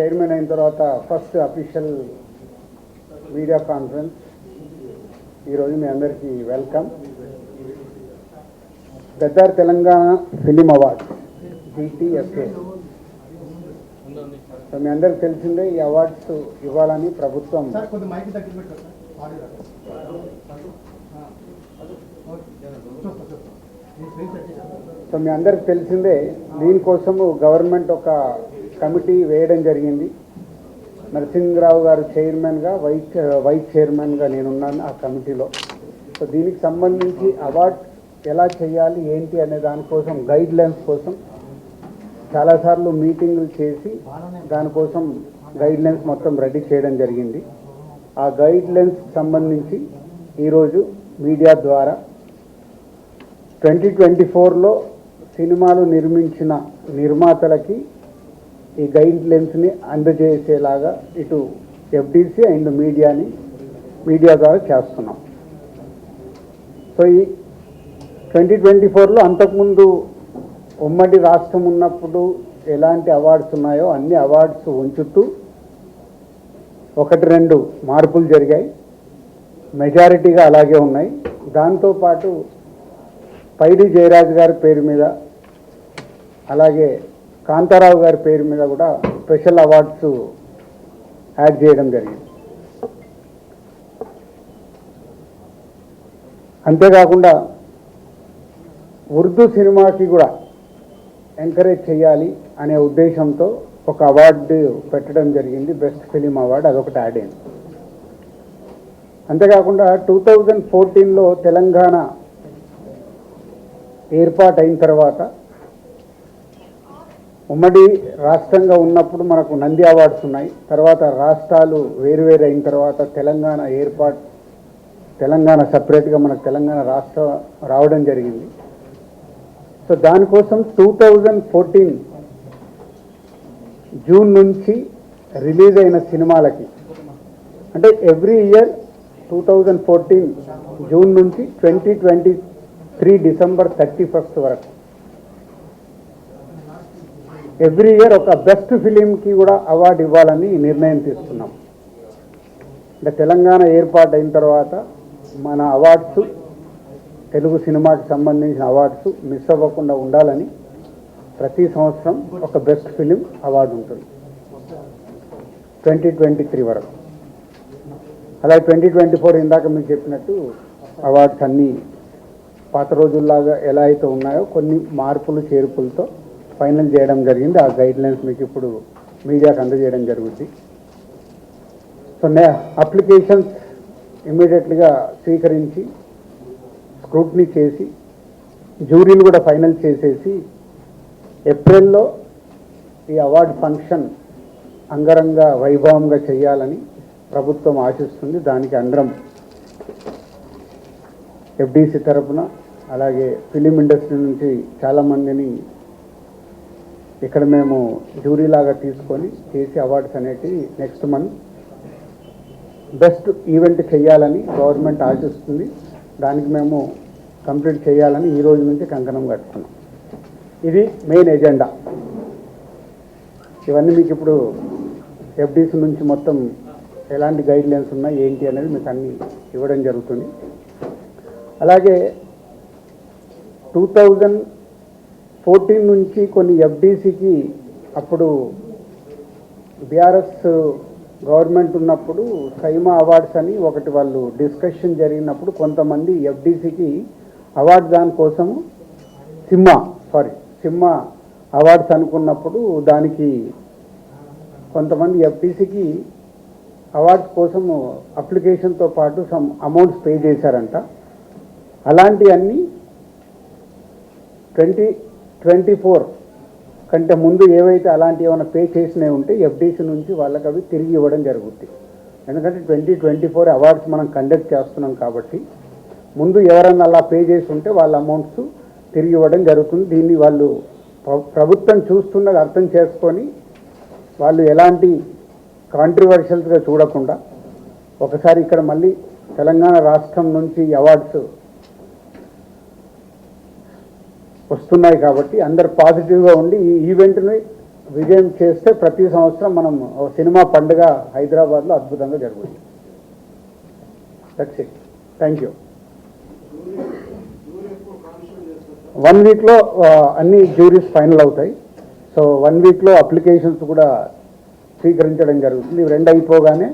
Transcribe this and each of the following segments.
Chairman అయిన తర్వాత first official media conference. ఈరోజు మీ అందరికీ welcome. Gaddar Telangana film award GTFA so మీ అందరికి తెలిసిందే ఈ అవార్డ్స్ ఇవ్వాలని ప్రభుత్వం. సో మీ అందరికి తెలిసిందే దీనికోసము గవర్నమెంట్ ఒక కమిటీ వేయడం జరిగింది. నరసింహరావు గారు చైర్మన్గా వైస్ వైస్ చైర్మన్గా నేనున్నాను ఆ కమిటీలో. సో దీనికి సంబంధించి అవార్డ్ ఎలా చేయాలి ఏంటి అనే దానికోసం గైడ్ లైన్స్ కోసం చాలాసార్లు మీటింగులు చేసి దానికోసం గైడ్ లైన్స్ మొత్తం రెడీ చేయడం జరిగింది. ఆ గైడ్ లైన్స్ సంబంధించి ఈరోజు మీడియా ద్వారా ట్వంటీ ట్వంటీ ఫోర్లో సినిమాలు నిర్మించిన నిర్మాతలకి ఈ గైడ్ లెన్స్ని అందజేసేలాగా ఇటు ఎఫ్డిసి అండ్ మీడియాని మీడియా ద్వారా చేస్తున్నాం. సో ఈ ట్వంటీ ట్వంటీ ఫోర్లో అంతకుముందు ఉమ్మడి రాష్ట్రం ఉన్నప్పుడు ఎలాంటి అవార్డ్స్ ఉన్నాయో అన్ని అవార్డ్స్ ఉంచుతూ ఒకటి రెండు మార్పులు జరిగాయి. మెజారిటీగా అలాగే ఉన్నాయి. దాంతోపాటు పైడి జయరాజ్ గారి పేరు మీద అలాగే కాంతారావు గారి పేరు మీద కూడా స్పెషల్ అవార్డ్స్ యాడ్ చేయడం జరిగింది. అంతేకాకుండా ఉర్దూ సినిమాకి కూడా ఎంకరేజ్ చేయాలి అనే ఉద్దేశంతో ఒక అవార్డు పెట్టడం జరిగింది. బెస్ట్ ఫిలిం అవార్డు అదొకటి యాడ్ అయింది. అంతేకాకుండా టూ థౌజండ్ ఫోర్టీన్లో తెలంగాణ ఏర్పాటు అయిన తర్వాత ఉమ్మడి రాష్ట్రంగా ఉన్నప్పుడు మనకు నంది అవార్డ్స్ ఉన్నాయి. తర్వాత రాష్ట్రాలు వేరువేరు అయిన తర్వాత తెలంగాణ ఏర్పాటు తెలంగాణ సపరేట్గా మనకు తెలంగాణ రాష్ట్రం రావడం జరిగింది. సో దానికోసం టూ థౌజండ్ ఫోర్టీన్ జూన్ నుంచి రిలీజ్ అయిన సినిమాలకి అంటే every year two thousand fourteen June నుంచి twenty twenty three December thirty first వరకు ఎవ్రీ ఇయర్ ఒక బెస్ట్ ఫిలింకి కూడా అవార్డు ఇవ్వాలని నిర్ణయం తీసుకున్నాం. అంటే తెలంగాణ ఏర్పాటు అయిన తర్వాత మన అవార్డ్స్ తెలుగు సినిమాకి సంబంధించిన అవార్డ్స్ మిస్ అవ్వకుండా ఉండాలని ప్రతి సంవత్సరం ఒక బెస్ట్ ఫిలిం అవార్డు ఉంటుంది. ట్వంటీ ట్వంటీ త్రీ వరకు. అలాగే ట్వంటీ ట్వంటీ ఫోర్ ఇందాక మీకు చెప్పినట్టు అవార్డ్స్ అన్నీ పాత రోజుల్లాగా ఎలా అయితే ఉన్నాయో కొన్ని మార్పులు చేర్పులతో ఫైనల్ చేయడం జరిగింది. ఆ గైడ్ లైన్స్ మీకు ఇప్పుడు మీడియాకు అందజేయడం జరుగుతుంది సో నే అప్లికేషన్స్ ఇమీడియట్గా స్వీకరించి స్క్రూట్నీ చేసి జ్యూరీలు కూడా ఫైనల్ చేసేసి ఏప్రిల్లో ఈ అవార్డు ఫంక్షన్ అంగరంగ వైభవంగా చేయాలని ప్రభుత్వం ఆశిస్తుంది. దానికి అందరం ఎఫ్డీసీ తరఫున అలాగే ఫిలిం ఇండస్ట్రీ నుంచి చాలామందిని ఇక్కడ మేము జ్యూరీ లాగా తీసుకొని చేసి అవార్డ్స్ అనేటివి నెక్స్ట్ మంత్ బెస్ట్ ఈవెంట్ చేయాలని గవర్నమెంట్ ఆశిస్తుంది. దానికి మేము కంప్లీట్ చేయాలని ఈ రోజు నుంచి కంకణం కట్టుకున్నాం. ఇది మెయిన్ ఎజెండా ఇవన్నీ మీకు ఇప్పుడు ఎఫ్డీసీ నుంచి మొత్తం ఎలాంటి గైడ్లైన్స్ ఉన్నాయి ఏంటి అనేది మీకు అన్నీ ఇవ్వడం జరుగుతుంది. అలాగే టూ థౌజండ్ ఫోర్టీన్ నుంచి కొన్ని ఎఫ్డీసీకి అప్పుడు బీఆర్ఎస్ గవర్నమెంట్ ఉన్నప్పుడు సైమా అవార్డ్స్ అని ఒకటి వాళ్ళు డిస్కషన్ జరిగినప్పుడు కొంతమంది ఎఫ్డీసీకి అవార్డు దానికోసము సిమ్మా సారీ సిమ్మ అవార్డ్స్ అనుకున్నప్పుడు దానికి కొంతమంది ఎఫ్టీసీకి అవార్డ్స్ కోసము అప్లికేషన్తో పాటు సమ్ అమౌంట్స్ పే చేశారంట. అలాంటివన్నీ ట్వంటీ ట్వంటీ ఫోర్ కంటే ముందు ఏవైతే అలాంటి ఏమైనా పే చేసినవి ఉంటే ఎఫ్డీసీ నుంచి వాళ్ళకి అవి తిరిగి ఇవ్వడం జరుగుద్ది. ఎందుకంటే ట్వంటీ ట్వంటీ ఫోర్ అవార్డ్స్ మనం కండక్ట్ చేస్తున్నాం కాబట్టి ముందు ఎవరన్నా అలా పే చేసి ఉంటే వాళ్ళ అమౌంట్స్ తిరిగి ఇవ్వడం జరుగుతుంది. దీన్ని వాళ్ళు ప్రభుత్వం చూస్తున్నది అర్థం చేసుకొని వాళ్ళు ఎలాంటి కాంట్రవర్షియల్స్గా చూడకుండా ఒకసారి ఇక్కడ మళ్ళీ తెలంగాణ రాష్ట్రం నుంచి అవార్డ్స్ వస్తున్నాయి కాబట్టి అందరు పాజిటివ్గా ఉండి ఈ ఈవెంట్ని విజయం చేస్తే ప్రతి సంవత్సరం మనం సినిమా పండుగ హైదరాబాద్లో అద్భుతంగా జరుగుతుంది. That's it thank you one వీక్లో అన్ని జ్యూరీస్ ఫైనల్ అవుతాయి. సో వన్ వీక్లో అప్లికేషన్స్ కూడా స్వీకరించడం జరుగుతుంది. రెండు అయిపోగానే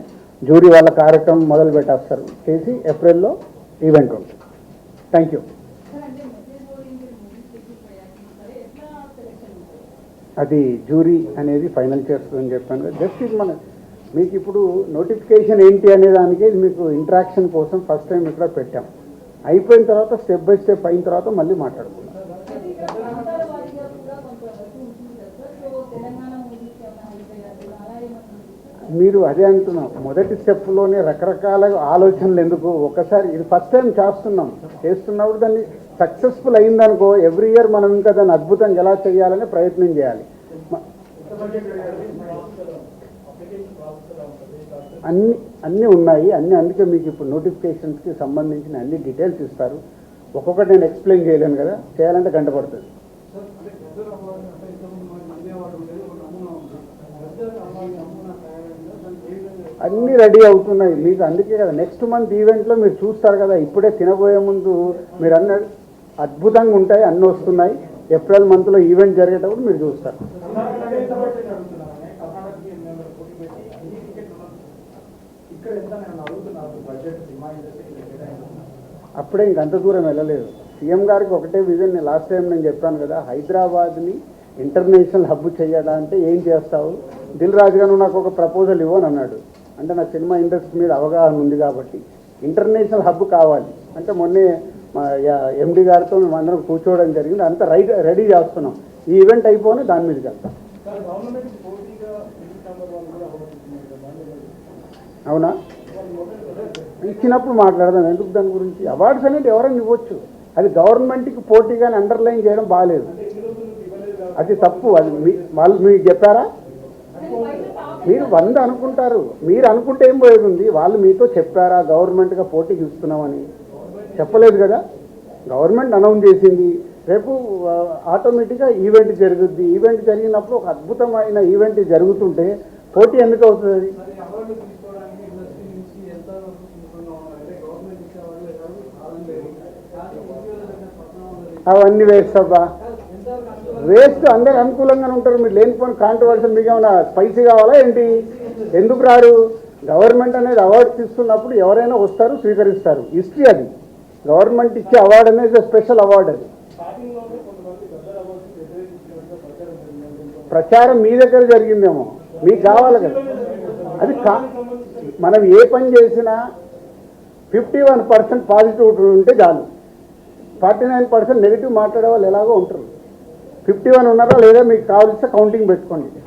జ్యూరీ వాళ్ళ కార్యక్రమం మొదలు పెట్టేస్తారు చేసి ఏప్రిల్లో ఈవెంట్ ఉంటుంది. థ్యాంక్ యూ సార్ అంటే మెసేజ్ ఓరియంటెడ్ మూవీస్ పెట్టిపోయారు సరే ఎట్లా సెలెక్షన్ ఉంటుంది అది జ్యూరీ అనేది ఫైనల్ చేస్తుందని చెప్పాను కదా జస్ట్ ఇది మన మీకు ఇప్పుడు నోటిఫికేషన్ ఏంటి అనే దానికి ఇది మీకు ఇంట్రాక్షన్ కోసం ఫస్ట్ టైం ఇక్కడ పెట్టాం. అయిపోయిన తర్వాత స్టెప్ బై స్టెప్ అయిన తర్వాత మళ్ళీ మాట్లాడుకుందాం. మీరు అదే అంటున్నాం. మొదటి స్టెప్లోనే రకరకాల ఆలోచనలు ఎందుకు? ఒకసారి ఇది ఫస్ట్ టైం చేస్తున్నాం. చేస్తున్నప్పుడు దాన్ని సక్సెస్ఫుల్ అయిందనుకో ఎవ్రీ ఇయర్ మనం ఇంకా దాన్ని అద్భుతంగా ఎలా చేయాలని ప్రయత్నం చేయాలి. అన్ని అన్నీ ఉన్నాయి అన్ని అందుకే మీకు ఇప్పుడు నోటిఫికేషన్స్కి సంబంధించిన అన్ని డీటెయిల్స్ ఇస్తారు. ఒక్కొక్కటి నేను ఎక్స్ప్లెయిన్ చేయలేను కదా చేయాలంటే గంట పడుతుంది. అన్నీ రెడీ అవుతున్నాయి మీకు అందుకే కదా. నెక్స్ట్ మంత్ ఈవెంట్లో మీరు చూస్తారు కదా ఇప్పుడే తినబోయే ముందు మీరు అన్న అద్భుతంగా ఉంటాయి అన్నీ వస్తున్నాయి. ఏప్రిల్ మంత్లో ఈవెంట్ జరిగేటప్పుడు మీరు చూస్తారు. అప్పుడే ఇంక అంత దూరం వెళ్ళలేదు. సీఎం గారికి ఒకటే విజన్ నేను లాస్ట్ టైం నేను చెప్పాను కదా హైదరాబాద్ని ఇంటర్నేషనల్ హబ్ చేయాలంటే ఏం చేస్తావు? దిల్ రాజు గారు నాకు ఒక ప్రపోజల్ ఇవ్వని అన్నాడు. అంటే నా సినిమా ఇండస్ట్రీ మీద అవగాహన ఉంది కాబట్టి. ఇంటర్నేషనల్ హబ్ కావాలి. అంటే మొన్నే ఎండి గారితో మేము అందరం కూర్చోవడం జరిగింది. అంతా రైట్ రెడీ చేస్తున్నాం. ఈ ఈవెంట్ అయిపోయి దాని మీదకి వెళ్తాం అవునా? ఇచ్చినప్పుడు మాట్లాడదాం. ఎందుకు దాని గురించి? అవార్డ్స్ అనేది ఎవరైనా ఇవ్వచ్చు. అది గవర్నమెంట్కి పోటీగానే అండర్లైన్ చేయడం బాగాలేదు అది తప్పు. అది మీ వాళ్ళు మీకు చెప్పారా? మీరు వంద అనుకుంటారు. మీరు అనుకుంటే ఏం పోయేది ఉంది? వాళ్ళు మీతో చెప్పారా? గవర్నమెంట్గా పోటీకి ఇస్తున్నామని. చెప్పలేదు కదా. గవర్నమెంట్ అనౌన్స్ చేసింది. రేపు ఆటోమేటిక్గా ఈవెంట్ జరుగుద్ది. ఈవెంట్ జరిగినప్పుడు ఒక అద్భుతమైన ఈవెంట్ జరుగుతుంటే పోటీ ఎందుకు అవుతుంది? అవన్నీ వేస్ట్ అబ్బా. వేస్ట్ అందరు అనుకూలంగానే ఉంటారు. మీరు లేనిపోయిన కాంట్రవర్సీ మీకు ఏమైనా స్పైసీ కావాలా ఏంటి? ఎందుకు రారు? గవర్నమెంట్ అనేది అవార్డు ఇస్తున్నప్పుడు ఎవరైనా వస్తారు స్వీకరిస్తారు. హిస్టరీ అది. గవర్నమెంట్ ఇచ్చే అవార్డు అనేది స్పెషల్ అవార్డు అది. ప్రచారం ప్రచారం మీ దగ్గర జరిగిందేమో? మీకు కావాలి కదా. అది కా మనం ఏ పని చేసినా ఫిఫ్టీ వన్ పర్సెంట్ పాజిటివ్ ఉంటే చాలు. ఫార్టీ నైన్ పర్సెంట్ నెగిటివ్ మాట్లాడే వాళ్ళు ఎలాగో ఉంటారు. ఫిఫ్టీ వన్ ఉన్నారా లేదా మీకు కావాల్సిన కౌంటింగ్ పెట్టుకోండి.